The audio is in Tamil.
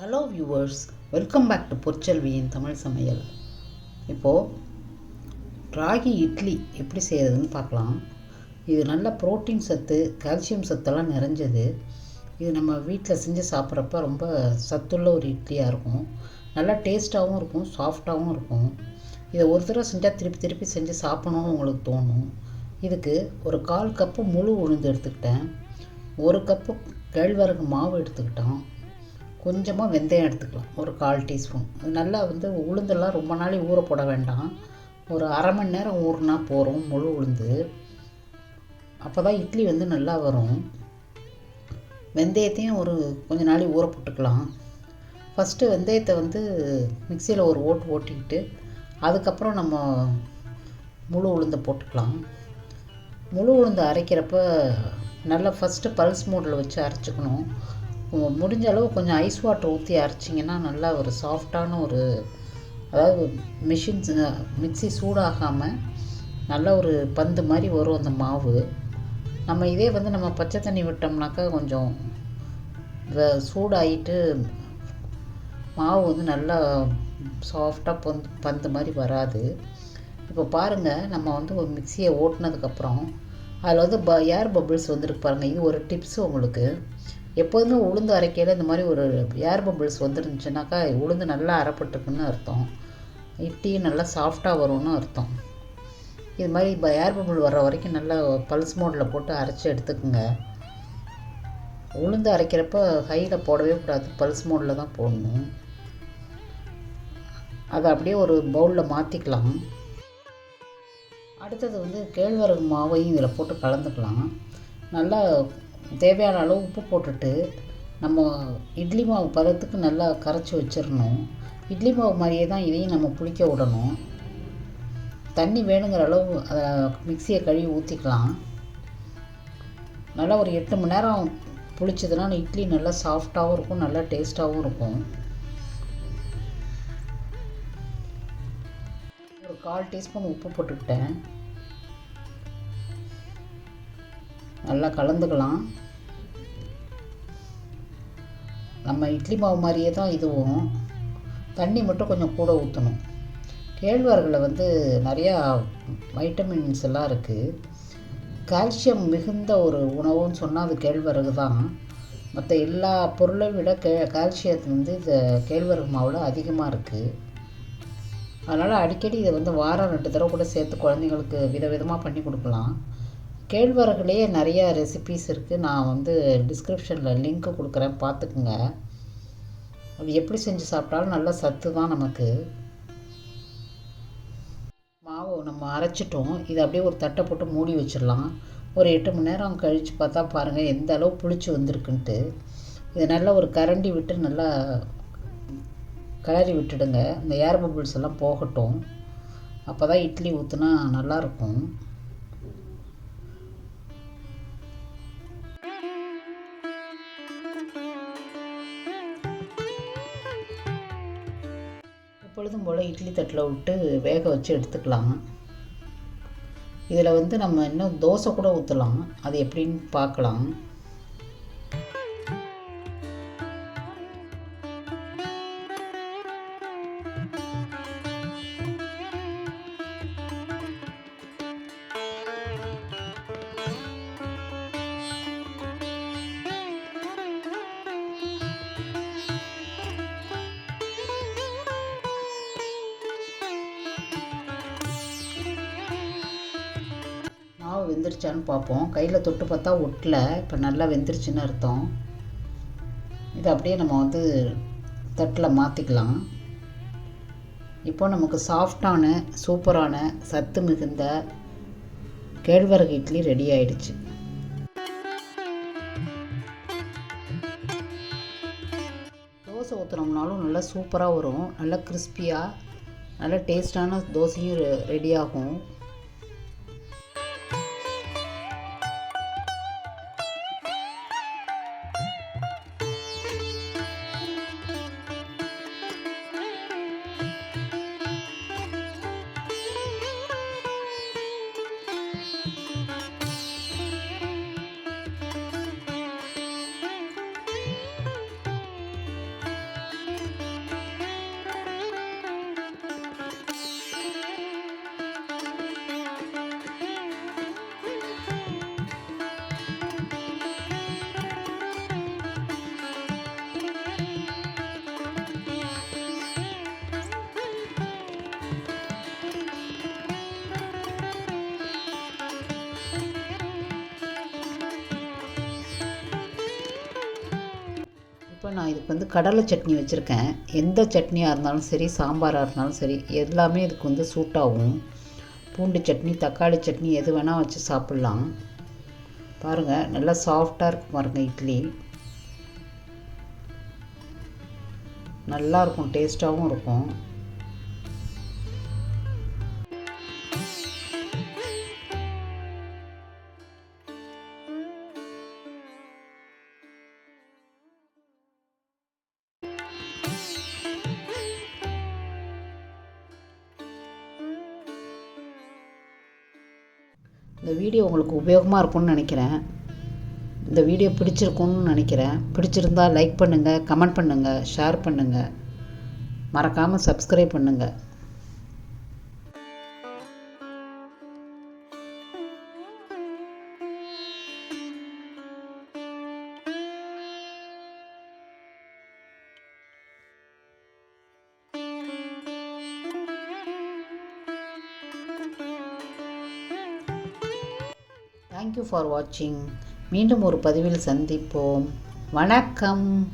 Hello viewers welcome back to பொற்செல்வியின் Tamil சமையல் இப்போது ராகி இட்லி எப்படி செய்கிறதுன்னு பார்க்கலாம். இது நல்ல புரோட்டீன் சத்து கால்சியம் சத்தெல்லாம் நிறைஞ்சது. இது நம்ம வீட்டில் செஞ்சு சாப்பிட்றப்ப ரொம்ப சத்துள்ள ஒரு இட்லியாக இருக்கும். நல்லா டேஸ்ட்டாகவும் இருக்கும் சாஃப்டாகவும் இருக்கும். இதை ஒரு தடவை செஞ்சால் திருப்பி திருப்பி செஞ்சு சாப்பிடணும்னு உங்களுக்கு தோணும். இதுக்கு ஒரு கால் கப்பு முழு உளுந்து எடுத்துக்கிட்டேன். ஒரு கப்பு கேழ்வரகு மாவு எடுத்துக்கிட்டோம் கொஞ்சமாக வெந்தயம் எடுத்துக்கலாம். ஒரு கால் டீஸ்பூன். அது நல்லா வந்து உளுந்தெல்லாம் ரொம்ப நாளை ஊற போட வேண்டாம். ஒரு அரை மணி நேரம் ஊறினா போகிறோம் முழு உளுந்து. அப்போ தான் இட்லி வந்து நல்லா வரும். வெந்தயத்தையும் ஒரு கொஞ்ச நாளை ஊற போட்டுக்கலாம். ஃபஸ்ட்டு வெந்தயத்தை வந்து மிக்சியில் ஒரு ஓட்டு ஓட்டிக்கிட்டு அதுக்கப்புறம் நம்ம முழு உளுந்தை போட்டுக்கலாம். முழு உளுந்து அரைக்கிறப்ப நல்லா ஃபஸ்ட்டு பல்ஸ் மோடில் வச்சு அரைச்சிக்கணும். முடிஞ்ச அளவு கொஞ்சம் ஐஸ் வாட்டர் ஊற்றி அரைச்சிங்கன்னா நல்லா ஒரு சாஃப்டான ஒரு அதாவது மிஷின் மிக்ஸி சூடாகாமல் நல்ல ஒரு பந்து மாதிரி வரும் அந்த மாவு. நம்ம இதே வந்து நம்ம பச்சை தண்ணி விட்டோம்னாக்கா கொஞ்சம் சூடாகிட்டு சூடாயிட்டு மாவு வந்து நல்லா சாஃப்டாக பந்து பந்து மாதிரி வராது. இப்போ பாருங்கள் நம்ம வந்து ஒரு மிக்சியை ஓட்டினதுக்கப்புறம் அதில் வந்து ப ஏர் பபிள்ஸ் வந்துருக்கு பாருங்கள் இது ஒரு டிப்ஸ் உங்களுக்கு. எப்போதுமே உளுந்து அரைக்கையில் இந்த மாதிரி ஒரு ஏர் பபிள்ஸ் வந்துருந்துச்சுனாக்கா உளுந்து நல்லா அரைப்பட்டுருக்குன்னு அர்த்தம். இட்லியும் நல்லா சாஃப்டாக வரும்னு அர்த்தம். இது மாதிரி இப்போ ஏர் பபிள் வர்ற வரைக்கும் நல்லா பல்ஸ் மோடில் போட்டு அரைச்சி எடுத்துக்கோங்க. உளுந்து அரைக்கிறப்ப ஹையில் போடவே கூடாது. பல்ஸ் மோடில் தான் போடணும். அதை அப்படியே ஒரு பவுலில் மாற்றிக்கலாம் அடுத்தது வந்து கேழ்வரகு மாவையும் இதில் போட்டு கலந்துக்கலாம். நல்லா தேவையான அளவு உப்பு போட்டுட்டு நம்ம இட்லி மாவு பதத்துக்கு நல்லா கரைச்சி வச்சிடணும். இட்லி மாவு மாதிரியே தான் இதையும் நம்ம புளிக்க விடணும். தண்ணி வேணுங்கிற அளவு அதை மிக்சியை கழுவி ஊற்றிக்கலாம் நல்லா ஒரு எட்டு மணி நேரம் புளிச்சதுன்னா இட்லி நல்லா சாஃப்டாகவும் இருக்கும் நல்லா டேஸ்ட்டாகவும் இருக்கும். ஒரு கால் டீஸ்பூன் உப்பு போட்டுக்கிட்டேன். நல்லா கலந்துக்கலாம். நம்ம இட்லி மாவு மாதிரியே தான் இதுவும். தண்ணி மட்டும் கொஞ்சம் கூட ஊற்றணும் கேழ்வரகில் வந்து நிறையா வைட்டமின்ஸ் எல்லாம் இருக்குது கால்சியம் மிகுந்த ஒரு உணவுன்னு சொன்னால் அது கேழ்வரகு தான். மற்ற எல்லா பொருளை விட கே கால்சியத்து வந்து இந்த கேழ்வரகு மாவில் அதிகமாக இருக்குது அதனால் அடிக்கடி இதை வந்து வாரம் ரெண்டு தடவை கூட சேர்த்து குழந்தைங்களுக்கு விதவிதமாக பண்ணி கொடுக்கலாம். கேழ்வரகுலேயே நிறைய ரெசிபீஸ் இருக்குது நான் வந்து டிஸ்கிரிப்ஷனில் லிங்க்கு கொடுக்குறேன். பார்த்துக்குங்க. அது எப்படி செஞ்சு சாப்பிட்டாலும் நல்ல சத்து தான் நமக்கு. மாவு நம்ம அரைச்சிட்டோம். இதை அப்படியே ஒரு தட்டை போட்டு மூடி வச்சிடலாம். ஒரு எட்டு மணி நேரம் கழித்து பார்த்தா பாருங்கள் எந்த அளவு புளிச்சு வந்திருக்குன்ட்டு. இதை நல்லா ஒரு கரண்டி விட்டு நல்லா கிளறி விட்டுடுங்க. இந்த ஏர் பபிள்ஸ் எல்லாம் போகட்டும். அப்போ தான் இட்லி ஊற்றுனா நல்லாயிருக்கும் எப்பொழுதும் போல் இட்லி தட்டில் விட்டு வேக வச்சு எடுத்துக்கலாம். இதில் வந்து நம்ம இன்னும் தோசை கூட ஊற்றலாம். அது எப்படின்னு பார்க்கலாம். வெந்துருச்சான்னு பார்ப்போம். கையில் தொட்டு பார்த்தா ஒட்டல. இப்போ நல்லா வெந்துருச்சுன்னு அர்த்தம். இதை அப்படியே நம்ம வந்து தட்டில் மாற்றிக்கலாம் இப்போ நமக்கு சாஃப்டான சூப்பரான சத்து மிகுந்த கேழ்வரகு இட்லி ரெடி ஆயிடுச்சு. தோசை ஊற்றுனோம்னாலும் நல்லா சூப்பராக வரும். நல்லா கிறிஸ்பியாக நல்ல டேஸ்டான தோசையும் ரெடி நான் இதுக்கு வந்து கடலை சட்னி வச்சுருக்கேன். எந்த சட்னியாக இருந்தாலும் சரி சாம்பாராக இருந்தாலும் சரி எல்லாமே இதுக்கு வந்து சூட் ஆகும். பூண்டு சட்னி தக்காளி சட்னி எது வேணால் வச்சு சாப்பிட்லாம். பாருங்கள் நல்லா சாஃப்டாக இருக்கும் பாருங்கள் இட்லி. நல்லா இருக்கும் டேஸ்ட்டாகவும் இருக்கும். இந்த வீடியோ உங்களுக்கு உபயோகமாக இருக்கும்னு நினைக்கிறேன். இந்த வீடியோ பிடிச்சிருக்கும்னு நினைக்கிறேன். பிடிச்சிருந்தா லைக் பண்ணுங்கள் கமெண்ட் பண்ணுங்கள் ஷேர் பண்ணுங்கள் மறக்காமல் சப்ஸ்கிரைப் பண்ணுங்கள் தேங்க்யூ ஃபார் வாட்சிங் மீண்டும் ஒரு பதிவில் சந்திப்போம். வணக்கம்.